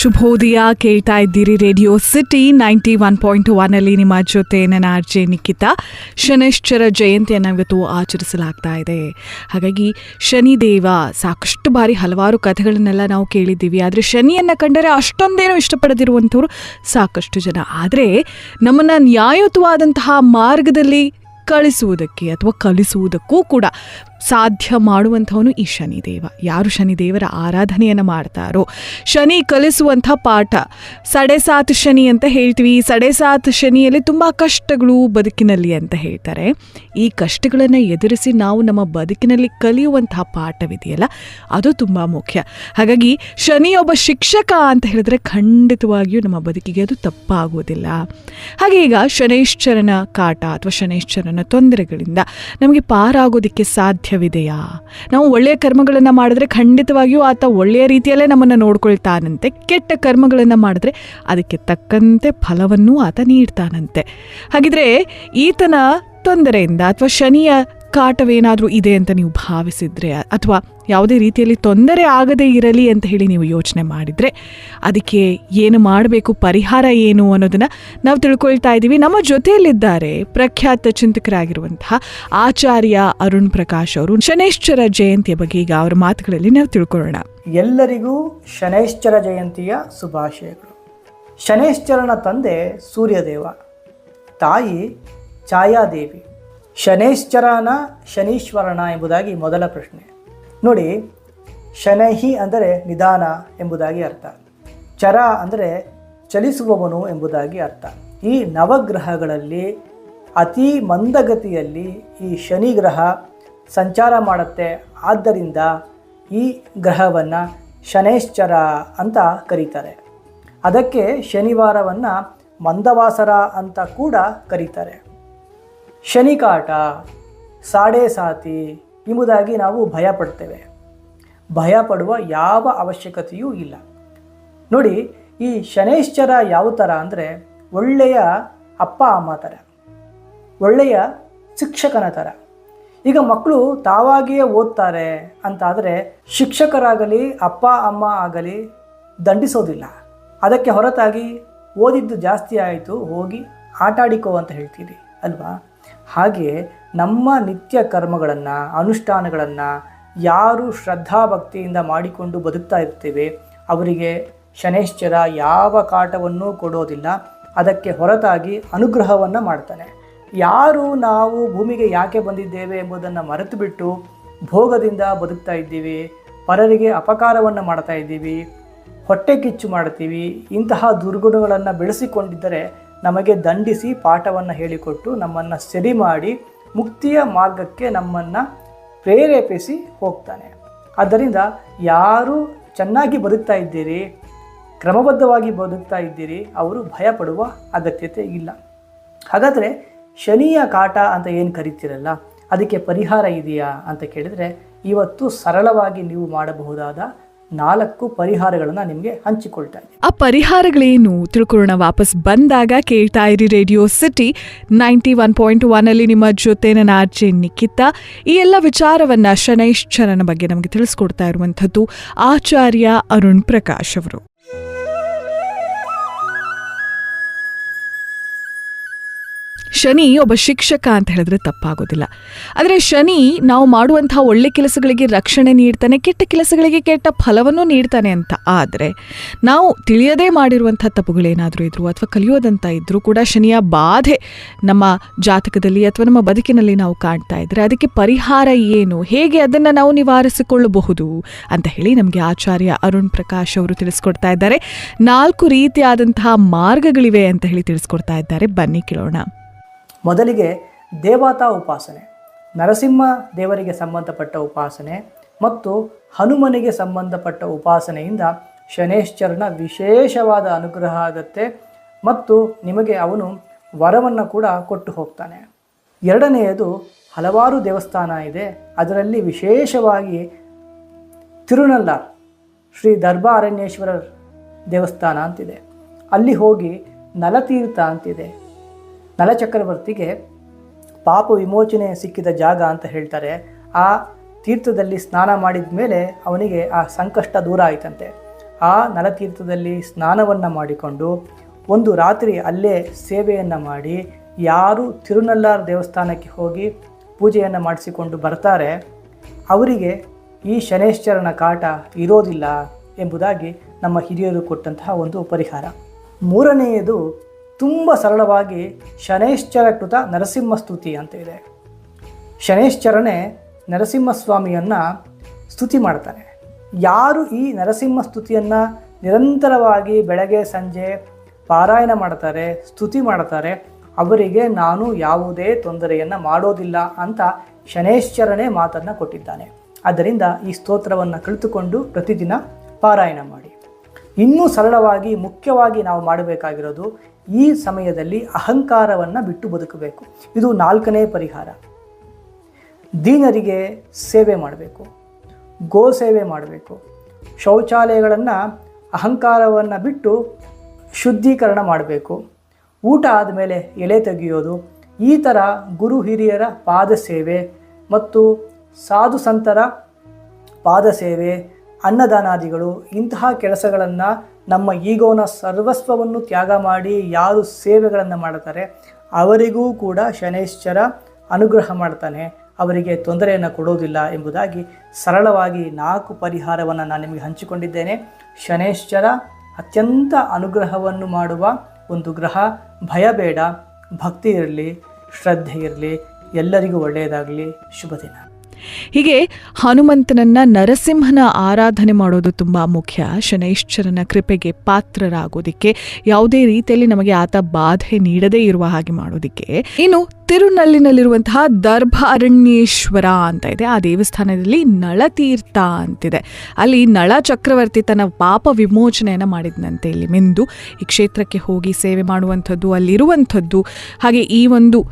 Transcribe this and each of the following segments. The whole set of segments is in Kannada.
ಶುಭೋದಯ, ಕೇಳ್ತಾ ಇದ್ದೀರಿ radio city ninety one point one ಅಲ್ಲಿ ನಿಮ್ಮ ಜೊತೆ ನನ್ನ ಅರ್ಜೆ ನಿಖಿತಾ. ಶನಿಶ್ಚರ ಜಯಂತಿಯನ್ನು ಇವತ್ತು ಆಚರಿಸಲಾಗ್ತಾ ಇದೆ. ಹಾಗಾಗಿ ಶನಿದೇವ, ಸಾಕಷ್ಟು ಬಾರಿ ಹಲವಾರು ಕಥೆಗಳನ್ನೆಲ್ಲ ನಾವು ಕೇಳಿದ್ದೀವಿ. ಆದರೆ ಶನಿಯನ್ನು ಕಂಡರೆ ಅಷ್ಟೊಂದೇನು ಇಷ್ಟಪಡದಿರುವಂಥವ್ರು ಸಾಕಷ್ಟು ಜನ. ಆದರೆ ನಮ್ಮನ್ನು ನ್ಯಾಯಯುತವಾದಂತಹ ಮಾರ್ಗದಲ್ಲಿ ಕಳಿಸುವುದಕ್ಕೆ ಅಥವಾ ಕಲಿಸುವುದಕ್ಕೂ ಕೂಡ ಸಾಧ್ಯ ಮಾಡುವಂಥವನು ಈ ಶನಿದೇವ. ಯಾರು ಶನಿದೇವರ ಆರಾಧನೆಯನ್ನು ಮಾಡ್ತಾರೋ? ಶನಿ ಕಲಿಸುವಂಥ ಪಾಠ. ಸಡೆ ಸಾತ್ ಶನಿ ಅಂತ ಹೇಳ್ತೀವಿ. ಸಡೆಸಾತ್ ಸಡೆ ಸಾತ್ ಶನಿಯಲ್ಲಿ ತುಂಬ ಕಷ್ಟಗಳು ಬದುಕಿನಲ್ಲಿ ಅಂತ ಹೇಳ್ತಾರೆ. ಈ ಕಷ್ಟಗಳನ್ನು ಎದುರಿಸಿ ನಾವು ನಮ್ಮ ಬದುಕಿನಲ್ಲಿ ಕಲಿಯುವಂಥ ಪಾಠವಿದೆಯಲ್ಲ, ಅದು ತುಂಬ ಮುಖ್ಯ. ಹಾಗಾಗಿ ಶನಿ ಒಬ್ಬ ಶಿಕ್ಷಕ ಅಂತ ಹೇಳಿದ್ರೆ ಖಂಡಿತವಾಗಿಯೂ ನಮ್ಮ ಬದುಕಿಗೆ ಅದು ತಪ್ಪಾಗುವುದಿಲ್ಲ. ಹಾಗೆ ಈಗ ಶನೈಶ್ಚರನ ಕಾಟ ಅಥವಾ ಶನೈಶ್ಚರನ ತೊಂದರೆಗಳಿಂದ ನಮಗೆ ಪಾರಾಗೋದಕ್ಕೆ ಸಾಧ್ಯವಿದೆಯಾ ನಾವು ಒಳ್ಳೆಯ ಕರ್ಮಗಳನ್ನು ಮಾಡಿದ್ರೆ ಖಂಡಿತವಾಗಿಯೂ ಆತ ಒಳ್ಳೆಯ ರೀತಿಯಲ್ಲೇ ನಮ್ಮನ್ನು ನೋಡ್ಕೊಳ್ತಾನಂತೆ, ಕೆಟ್ಟ ಕರ್ಮಗಳನ್ನು ಮಾಡಿದ್ರೆ ಅದಕ್ಕೆ ತಕ್ಕಂತೆ ಫಲವನ್ನು ಆತ ನೀಡ್ತಾನಂತೆ. ಹಾಗಿದ್ರೆ ಈತನ ತೊಂದರೆಯಿಂದ ಅಥವಾ ಶನಿಯ ಕಾಟವೇನಾದರೂ ಇದೆ ಅಂತ ನೀವು ಭಾವಿಸಿದ್ರೆ, ಅಥವಾ ಯಾವುದೇ ರೀತಿಯಲ್ಲಿ ತೊಂದರೆ ಆಗದೇ ಇರಲಿ ಅಂತ ಹೇಳಿ ನೀವು ಯೋಚನೆ ಮಾಡಿದರೆ ಅದಕ್ಕೆ ಏನು ಮಾಡಬೇಕು, ಪರಿಹಾರ ಏನು ಅನ್ನೋದನ್ನು ನಾವು ತಿಳ್ಕೊಳ್ತಾ ಇದ್ದೀವಿ. ನಮ್ಮ ಜೊತೆಯಲ್ಲಿದ್ದಾರೆ ಪ್ರಖ್ಯಾತ ಚಿಂತಕರಾಗಿರುವಂತಹ ಆಚಾರ್ಯ ಅರುಣ್ ಪ್ರಕಾಶ್ ಅವರು. ಶನೇಶ್ವರ ಜಯಂತಿಯ ಬಗ್ಗೆ ಈಗ ಅವರ ಮಾತುಗಳಲ್ಲಿ ನಾವು ತಿಳ್ಕೊಳ್ಳೋಣ. ಎಲ್ಲರಿಗೂ ಶನೇಶ್ವರ ಜಯಂತಿಯ ಶುಭಾಶಯಗಳು. ಶನೇಶ್ವರನ ತಂದೆ ಸೂರ್ಯದೇವ, ತಾಯಿ ಛಾಯಾದೇವಿ. ಶನೇಶ್ವರನ ಶನೀಶ್ವರನ ಎಂಬುದಾಗಿ ಮೊದಲ ಪ್ರಶ್ನೆ. ನೋಡಿ, ಶನೈಹಿ ಅಂದರೆ ನಿಧಾನ ಎಂಬುದಾಗಿ ಅರ್ಥ. ಚರ ಅಂದರೆ ಚಲಿಸುವವನು ಎಂಬುದಾಗಿ ಅರ್ಥ. ಈ ನವಗ್ರಹಗಳಲ್ಲಿ, ಅತಿ ಮಂದಗತಿಯಲ್ಲಿ ಈ ಶನಿ ಗ್ರಹ ಸಂಚಾರ ಮಾಡುತ್ತೆ. ಆದ್ದರಿಂದ ಈ ಗ್ರಹವನ್ನು ಶನೈಶ್ಚರ ಅಂತ ಕರೀತಾರೆ. ಅದಕ್ಕೆ ಶನಿವಾರವನ್ನು ಮಂದವಾಸರ ಅಂತ ಕೂಡ ಕರೀತಾರೆ. ಶನಿಕಾಟ, ಸಾಡೆ ಸಾತಿ ಎಂಬುದಾಗಿ ನಾವು ಭಯಪಡ್ತೇವೆ. ಭಯಪಡುವ ಯಾವ ಅವಶ್ಯಕತೆಯೂ ಇಲ್ಲ. ನೋಡಿ, ಈ ಶನೈಶ್ಚರ ಯಾವ ಥರ ಅಂದರೆ ಒಳ್ಳೆಯ ಅಪ್ಪ ಅಮ್ಮ ಥರ ಒಳ್ಳೆಯ ಶಿಕ್ಷಕನ ಥರ ಈಗ ಮಕ್ಕಳು ತಾವಾಗಿಯೇ ಓದ್ತಾರೆ ಅಂತಾದರೆ ಶಿಕ್ಷಕರಾಗಲಿ, ಅಪ್ಪ ಅಮ್ಮ ಆಗಲಿ ದಂಡಿಸೋದಿಲ್ಲ. ಅದಕ್ಕೆ ಹೊರತಾಗಿ ಓದಿದ್ದು ಜಾಸ್ತಿ ಆಯಿತು, ಹೋಗಿ ಆಟಾಡಿಕೋ ಅಂತ ಹೇಳ್ತೀರಿ, ಅಲ್ವಾ? ಹಾಗೆ ನಮ್ಮ ನಿತ್ಯ ಕರ್ಮಗಳನ್ನು, ಅನುಷ್ಠಾನಗಳನ್ನು ಯಾರು ಶ್ರದ್ಧಾಭಕ್ತಿಯಿಂದ ಮಾಡಿಕೊಂಡು ಬದುಕ್ತಾ ಇರ್ತೇವೆ, ಅವರಿಗೆ ಶನೈಶ್ಚರ ಯಾವ ಕಾಟವನ್ನೂ ಕೊಡೋದಿಲ್ಲ. ಅದಕ್ಕೆ ಹೊರತಾಗಿ ಅನುಗ್ರಹವನ್ನು ಮಾಡ್ತಾನೆ. ಯಾರು ನಾವು ಭೂಮಿಗೆ ಯಾಕೆ ಬಂದಿದ್ದೇವೆ ಎಂಬುದನ್ನು ಮರೆತು ಬಿಟ್ಟು ಭೋಗದಿಂದ ಬದುಕ್ತಾ ಇದ್ದೀವಿ, ಪರರಿಗೆ ಅಪಕಾರವನ್ನು ಮಾಡ್ತಾ ಇದ್ದೀವಿ, ಹೊಟ್ಟೆ ಕಿಚ್ಚು ಮಾಡ್ತೀವಿ, ಇಂತಹ ದುರ್ಗುಣಗಳನ್ನು ಬೆಳೆಸಿಕೊಂಡಿದ್ದರೆ ನಮಗೆ ದಂಡಿಸಿ ಪಾಠವನ್ನು ಹೇಳಿಕೊಟ್ಟು ನಮ್ಮನ್ನು ಸರಿ ಮಾಡಿ ಮುಕ್ತಿಯ ಮಾರ್ಗಕ್ಕೆ ನಮ್ಮನ್ನು ಪ್ರೇರೇಪಿಸಿ ಹೋಗ್ತಾನೆ. ಆದ್ದರಿಂದ ಯಾರು ಚೆನ್ನಾಗಿ ಬದುಕ್ತಾ ಇದ್ದೀರಿ, ಕ್ರಮಬದ್ಧವಾಗಿ ಬದುಕ್ತಾ ಇದ್ದೀರಿ, ಅವರು ಭಯಪಡುವ ಅಗತ್ಯತೆ ಇಲ್ಲ. ಹಾಗಾದರೆ ಶನಿಯ ಕಾಟ ಅಂತ ಏನು ಕರಿತೀರಲ್ಲ, ಅದಕ್ಕೆ ಪರಿಹಾರ ಇದೆಯಾ ಅಂತ ಕೇಳಿದರೆ, ಇವತ್ತು ಸರಳವಾಗಿ ನೀವು ಮಾಡಬಹುದಾದ ನಾಲ್ಕು ಪರಿಹಾರಗಳನ್ನು ನಿಮಗೆ ಹಂಚಿಕೊಳ್ತಾ ಇದ್ದೀನಿ. ಆ ಪರಿಹಾರಗಳೇನು? ತಿಳ್ಕೊಳ್ಳೋಣ, ವಾಪಸ್ ಬಂದಾಗ ಕೇಳ್ತಾ ಇರಿ radio city ninety one point one ಅಲ್ಲಿ ನಿಮ್ಮ ಜೊತೆ ನನ್ನ ಆರ್ಜೆ ನಿಖಿತಾ. ಈ ಎಲ್ಲ ವಿಚಾರವನ್ನ ಶನೈಶ್ಚರನ ಬಗ್ಗೆ ನಮಗೆ ತಿಳಿಸ್ಕೊಡ್ತಾ ಇರುವಂಥದ್ದು ಆಚಾರ್ಯ ಅರುಣ್ ಪ್ರಕಾಶ್ ಅವರು. ಶನಿ ಒಬ್ಬ ಶಿಕ್ಷಕ ಅಂತ ಹೇಳಿದ್ರೆ ತಪ್ಪಾಗೋದಿಲ್ಲ. ಆದರೆ ಶನಿ ನಾವು ಮಾಡುವಂತಹ ಒಳ್ಳೆ ಕೆಲಸಗಳಿಗೆ ರಕ್ಷಣೆ ನೀಡ್ತಾನೆ, ಕೆಟ್ಟ ಕೆಲಸಗಳಿಗೆ ಕೆಟ್ಟ ಫಲವನ್ನು ನೀಡ್ತಾನೆ ಅಂತ. ಆದರೆ ನಾವು ತಿಳಿಯದೇ ಮಾಡಿರುವಂಥ ತಪ್ಪುಗಳೇನಾದರೂ ಇದ್ರು ಅಥವಾ ಕಲಿಯೋದಂತ ಇದ್ರೂ ಕೂಡ ಶನಿಯ ಬಾಧೆ ನಮ್ಮ ಜಾತಕದಲ್ಲಿ ಅಥವಾ ನಮ್ಮ ಬದುಕಿನಲ್ಲಿ ನಾವು ಕಾಣ್ತಾ ಇದ್ದರೆ ಅದಕ್ಕೆ ಪರಿಹಾರ ಏನು? ಹೇಗೆ ಅದನ್ನು ನಾವು ನಿವಾರಿಸಿಕೊಳ್ಳಬಹುದು ಅಂತ ಹೇಳಿ ನಮಗೆ ಆಚಾರ್ಯ ಅರುಣ್ ಪ್ರಕಾಶ್ ಅವರು ತಿಳಿಸ್ಕೊಡ್ತಾ ಇದ್ದಾರೆ. ನಾಲ್ಕು ರೀತಿಯಾದಂತಹ ಮಾರ್ಗಗಳಿವೆ ಅಂತ ಹೇಳಿ ತಿಳಿಸ್ಕೊಡ್ತಾ ಇದ್ದಾರೆ. ಬನ್ನಿ ಕೇಳೋಣ. ಮೊದಲಿಗೆ ದೇವತಾ ಉಪಾಸನೆ, ನರಸಿಂಹ ದೇವರಿಗೆ ಸಂಬಂಧಪಟ್ಟ ಉಪಾಸನೆ ಮತ್ತು ಹನುಮನಿಗೆ ಸಂಬಂಧಪಟ್ಟ ಉಪಾಸನೆಯಿಂದ ಶನೇಶ್ಚರನ ವಿಶೇಷವಾದ ಅನುಗ್ರಹ ಆಗುತ್ತೆ ಮತ್ತು ನಿಮಗೆ ಅವನು ವರವನ್ನು ಕೂಡ ಕೊಟ್ಟು ಹೋಗ್ತಾನೆ. ಎರಡನೆಯದು ಹಲವಾರು ದೇವಸ್ಥಾನ ಇದೆ, ಅದರಲ್ಲಿ ವಿಶೇಷವಾಗಿ ತಿರುನಲ್ಲ ಶ್ರೀ ದರ್ಬಾ ಅರಣ್ಯೇಶ್ವರರ್ ದೇವಸ್ಥಾನ ಅಂತಿದೆ. ಅಲ್ಲಿ ಹೋಗಿ ನಲತೀರ್ಥ ಅಂತಿದೆ. ನಲಚಕ್ರವರ್ತಿಗೆ ಪಾಪ ವಿಮೋಚನೆ ಸಿಕ್ಕಿದ ಜಾಗ ಅಂತ ಹೇಳ್ತಾರೆ. ಆ ತೀರ್ಥದಲ್ಲಿ ಸ್ನಾನ ಮಾಡಿದ ಮೇಲೆ ಅವನಿಗೆ ಆ ಸಂಕಷ್ಟ ದೂರ ಆಯಿತಂತೆ. ಆ ನಲತೀರ್ಥದಲ್ಲಿ ಸ್ನಾನವನ್ನು ಮಾಡಿಕೊಂಡು ಒಂದು ರಾತ್ರಿ ಅಲ್ಲೇ ಸೇವೆಯನ್ನು ಮಾಡಿ ಯಾರು ತಿರುನಲ್ಲಾರ್ ದೇವಸ್ಥಾನಕ್ಕೆ ಹೋಗಿ ಪೂಜೆಯನ್ನು ಮಾಡಿಸಿಕೊಂಡು ಬರ್ತಾರೆ. ಅವರಿಗೆ ಈ ಶನೇಶ್ವರನ ಕಾಟ ಇರೋದಿಲ್ಲ ಎಂಬುದಾಗಿ ನಮ್ಮ ಹಿರಿಯರು ಕೊಟ್ಟಂತಹ ಒಂದು ಪರಿಹಾರ. ಮೂರನೆಯದು ತುಂಬ ಸರಳವಾಗಿ ಶನೇಶ್ಚರಕೃತ ನರಸಿಂಹ ಸ್ತುತಿ ಅಂತ ಇದೆ. ಶನೈಶ್ಚರನೇ ನರಸಿಂಹಸ್ವಾಮಿಯನ್ನು ಸ್ತುತಿ ಮಾಡ್ತಾನೆ. ಯಾರು ಈ ನರಸಿಂಹ ಸ್ತುತಿಯನ್ನು ನಿರಂತರವಾಗಿ ಬೆಳಗ್ಗೆ, ಸಂಜೆ ಪಾರಾಯಣ ಮಾಡ್ತಾರೆ, ಸ್ತುತಿ ಮಾಡ್ತಾರೆ, ಅವರಿಗೆ ನಾನು ಯಾವುದೇ ತೊಂದರೆಯನ್ನು ಮಾಡೋದಿಲ್ಲ ಅಂತ ಶನೇಶ್ವರನೇ ಮಾತನ್ನು ಕೊಟ್ಟಿದ್ದಾನೆ. ಆದ್ದರಿಂದ ಈ ಸ್ತೋತ್ರವನ್ನು ಕಲಿತುಕೊಂಡು ಪ್ರತಿದಿನ ಪಾರಾಯಣ ಮಾಡಿ. ಇನ್ನೂ ಸರಳವಾಗಿ, ಮುಖ್ಯವಾಗಿ ನಾವು ಮಾಡಬೇಕಾಗಿರೋದು ಈ ಸಮಯದಲ್ಲಿ ಅಹಂಕಾರವನ್ನು ಬಿಟ್ಟು ಬದುಕಬೇಕು. ಇದು ನಾಲ್ಕನೇ ಪರಿಹಾರ. ದೀನರಿಗೆ ಸೇವೆ ಮಾಡಬೇಕು. ಗೋ ಸೇವೆ ಮಾಡಬೇಕು. ಶೌಚಾಲಯಗಳನ್ನು ಅಹಂಕಾರವನ್ನು ಬಿಟ್ಟು ಶುದ್ಧೀಕರಣ ಮಾಡಬೇಕು. ಊಟ ಆದಮೇಲೆ ಎಲೆ ತೆಗೆಯೋದು, ಈ ಥರ ಗುರು ಹಿರಿಯರ ಪಾದ ಸೇವೆ ಮತ್ತು ಸಾಧು ಸಂತರ ಪಾದ ಸೇವೆ, ಅನ್ನದಾನಾದಿಗಳು ಇಂತಹ ಕೆಲಸಗಳನ್ನು ನಮ್ಮ ಈಗೋನ ಸರ್ವಸ್ವವನ್ನು ತ್ಯಾಗ ಮಾಡಿ ಯಾರು ಸೇವೆಗಳನ್ನು ಮಾಡ್ತಾರೆ, ಅವರಿಗೂ ಕೂಡ ಶನೈಶ್ಚರ ಅನುಗ್ರಹ ಮಾಡ್ತಾನೆ. ಅವರಿಗೆ ತೊಂದರೆಯನ್ನು ಕೊಡೋದಿಲ್ಲ ಎಂಬುದಾಗಿ ಸರಳವಾಗಿ ನಾಲ್ಕು ಪರಿಹಾರವನ್ನು ನಾನು ನಿಮಗೆ ಹಂಚಿಕೊಂಡಿದ್ದೇನೆ. ಶನೇಶ್ಚರ ಅತ್ಯಂತ ಅನುಗ್ರಹವನ್ನು ಮಾಡುವ ಒಂದು ಗ್ರಹ ಭಯ ಬೇಡ, ಭಕ್ತಿ ಇರಲಿ, ಶ್ರದ್ಧೆ ಇರಲಿ, ಎಲ್ಲರಿಗೂ ಒಳ್ಳೆಯದಾಗಲಿ. ಶುಭ ದಿನ ಹೀಗೆ ಹನುಮಂತನನ್ನ ನರಸಿಂಹನ ಆರಾಧನೆ ಮಾಡೋದು ತುಂಬ ಮುಖ್ಯ. ಶನೈಶ್ಚರನ ಕೃಪೆಗೆ ಪಾತ್ರರಾಗೋದಿಕ್ಕೆ, ಯಾವುದೇ ರೀತಿಯಲ್ಲಿ ನಮಗೆ ಆತ ಬಾಧೆ ನೀಡದೇ ಇರುವ ಹಾಗೆ ಮಾಡೋದಿಕ್ಕೆ. ಇನ್ನು ತಿರುನಲ್ಲಿನಲ್ಲಿರುವಂತಹ ದರ್ಭ ಅರಣ್ಯೇಶ್ವರ ಅಂತ ಇದೆ. ಆ ದೇವಸ್ಥಾನದಲ್ಲಿ ನಳತೀರ್ಥ ಅಂತಿದೆ. ಅಲ್ಲಿ ನಳ ಚಕ್ರವರ್ತಿ ತನ್ನ ಪಾಪ ವಿಮೋಚನೆಯನ್ನು ಮಾಡಿದ್ನಂತೆ. ಇಲ್ಲಿ ಮೆಂದು ಈ ಕ್ಷೇತ್ರಕ್ಕೆ ಹೋಗಿ ಸೇವೆ ಮಾಡುವಂಥದ್ದು, ಅಲ್ಲಿರುವಂಥದ್ದು, ಹಾಗೆ ಈ ಒಂದು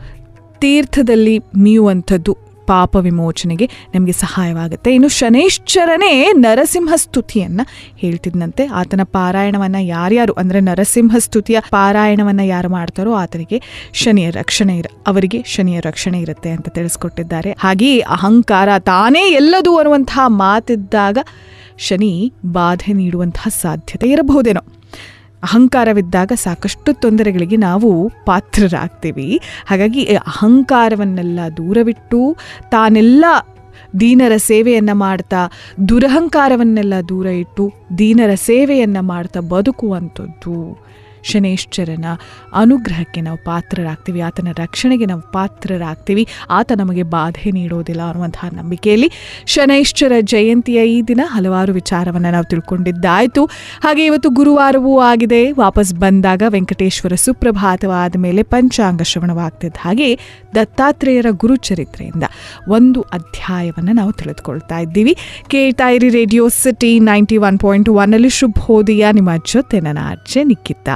ತೀರ್ಥದಲ್ಲಿ ಮೀಯುವಂಥದ್ದು ಪಾಪ ವಿಮೋಚನೆಗೆ ನಮಗೆ ಸಹಾಯವಾಗುತ್ತೆ. ಇನ್ನು ಶನೇಶ್ಚರನೇ ನರಸಿಂಹ ಸ್ತುತಿಯನ್ನು ಹೇಳ್ತಿದ್ನಂತೆ. ಆತನ ಪಾರಾಯಣವನ್ನು ಯಾರ್ಯಾರು, ಅಂದರೆ ನರಸಿಂಹ ಸ್ತುತಿಯ ಪಾರಾಯಣವನ್ನು ಯಾರು ಮಾಡ್ತಾರೋ ಆತನಿಗೆ ಶನಿಯ ರಕ್ಷಣೆ ಇರ, ಅವರಿಗೆ ಶನಿಯ ರಕ್ಷಣೆ ಇರುತ್ತೆ ಅಂತ ತಿಳಿಸ್ಕೊಟ್ಟಿದ್ದಾರೆ. ಹಾಗೆಯೇ ಅಹಂಕಾರ ತಾನೇ ಎಲ್ಲದು ಅನ್ನುವಂತಹ ಮಾತಿದ್ದಾಗ ಶನಿ ಬಾಧೆ ನೀಡುವಂತಹ ಸಾಧ್ಯತೆ ಇರಬಹುದೇನೋ. ಅಹಂಕಾರವಿದ್ದಾಗ ಸಾಕಷ್ಟು ತೊಂದರೆಗಳಿಗೆ ನಾವು ಪಾತ್ರರಾಗ್ತೀವಿ. ಹಾಗಾಗಿ ಅಹಂಕಾರವನ್ನೆಲ್ಲ ದೂರವಿಟ್ಟು ತಾನೆಲ್ಲ ದೀನರ ಸೇವೆಯನ್ನು ಮಾಡ್ತಾ, ದುರಹಂಕಾರವನ್ನೆಲ್ಲ ದೂರ ಇಟ್ಟು ದೀನರ ಸೇವೆಯನ್ನು ಮಾಡ್ತಾ ಬದುಕುವಂಥದ್ದು. ಶನೇಶ್ವರನ ಅನುಗ್ರಹಕ್ಕೆ ನಾವು ಪಾತ್ರರಾಗ್ತೀವಿ, ಆತನ ರಕ್ಷಣೆಗೆ ನಾವು ಪಾತ್ರರಾಗ್ತೀವಿ, ಆತ ನಮಗೆ ಬಾಧೆ ನೀಡೋದಿಲ್ಲ ಅನ್ನುವಂತಹ ನಂಬಿಕೆಯಲ್ಲಿ ಶನೈಶ್ಚರ ಜಯಂತಿಯ ಈ ದಿನ ಹಲವಾರು ವಿಚಾರವನ್ನು ನಾವು ತಿಳ್ಕೊಂಡಿದ್ದಾಯಿತು. ಹಾಗೆ ಇವತ್ತು ಗುರುವಾರವೂ ಆಗಿದೆ. ವಾಪಸ್ ಬಂದಾಗ ವೆಂಕಟೇಶ್ವರ ಸುಪ್ರಭಾತವಾದ ಮೇಲೆ ಪಂಚಾಂಗ ಶ್ರವಣವಾಗ್ತಿದ್ದ ಹಾಗೆ ದತ್ತಾತ್ರೇಯರ ಗುರುಚರಿತ್ರೆಯಿಂದ ಒಂದು ಅಧ್ಯಾಯವನ್ನು ನಾವು ತಿಳಿದುಕೊಳ್ತಾ ಇದ್ದೀವಿ. ಕೇಳ್ತಾ radio city ninety one point ಒನ್ನಲ್ಲಿ ಶುಭೋದಯ, ನಿಮ್ಮ ಜೊತೆ ನನ್ನ ಅಜ್ಜೆ ನಿಕ್ಕಿತ